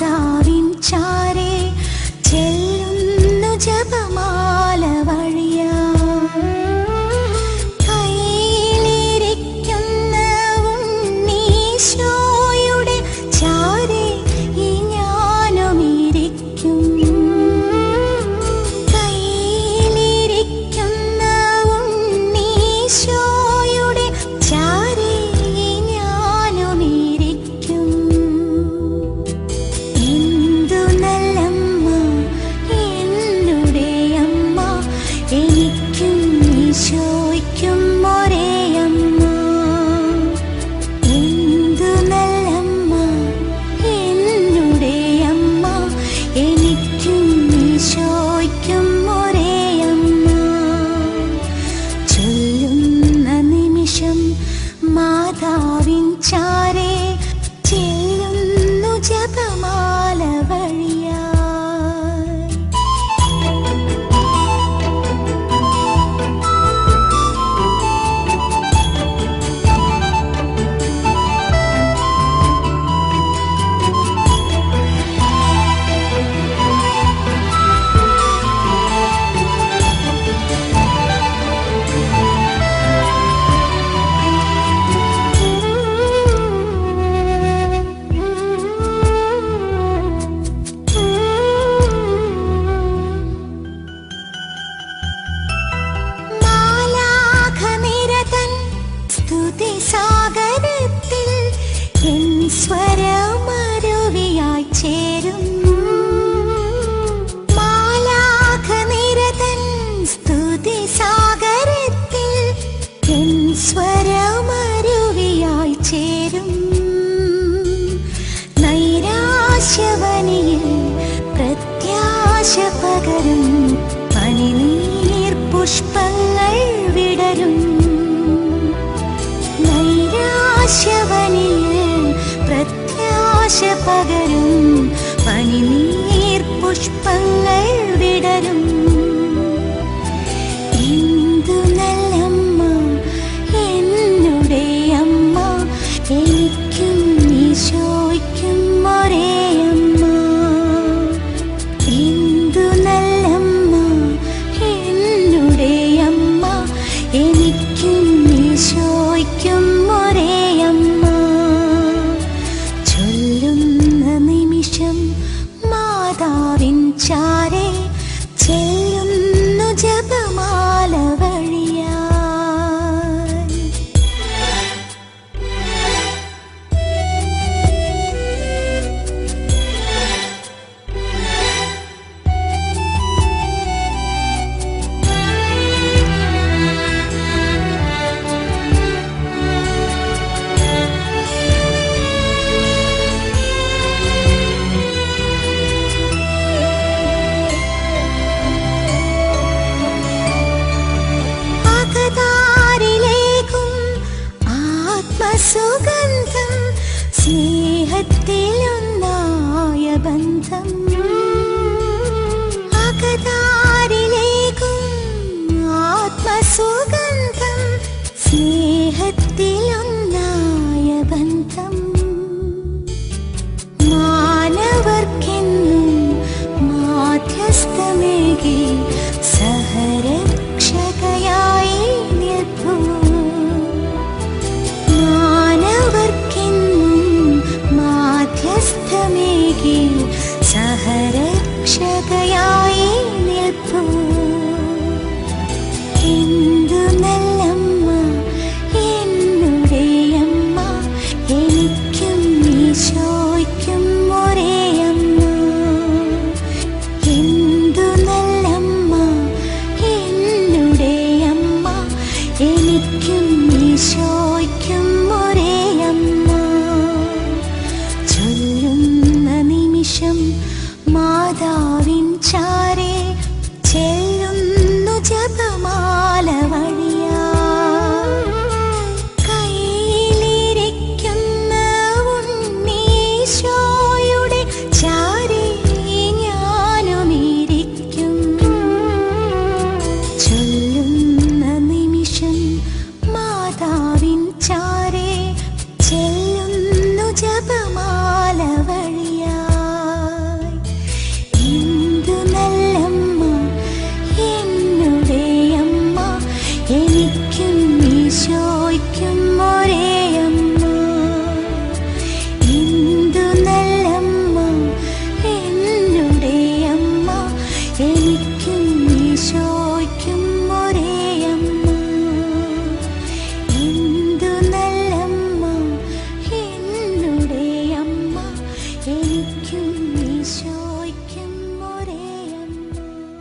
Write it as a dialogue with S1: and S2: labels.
S1: தாரின் Sai can ആശ പകരും പനിനീർ പുഷ്പങ്ങൾ വിടരും. ചാരെ ചെല്ലുന്നു ജപമാല ബന്ധം അരികിൽ സഹരക്ഷതയായി നിൽപ്പൂ എന്തു നല്ലമ്മ എന്നുടെ അമ്മ എനിക്കും ഈശോയ്ക്കും ഒരേ അമ്മ എന്തു നല്ലമ്മ എന്നുടെ അമ്മ എനിക്കും ഈശോ ராதாவின் சார்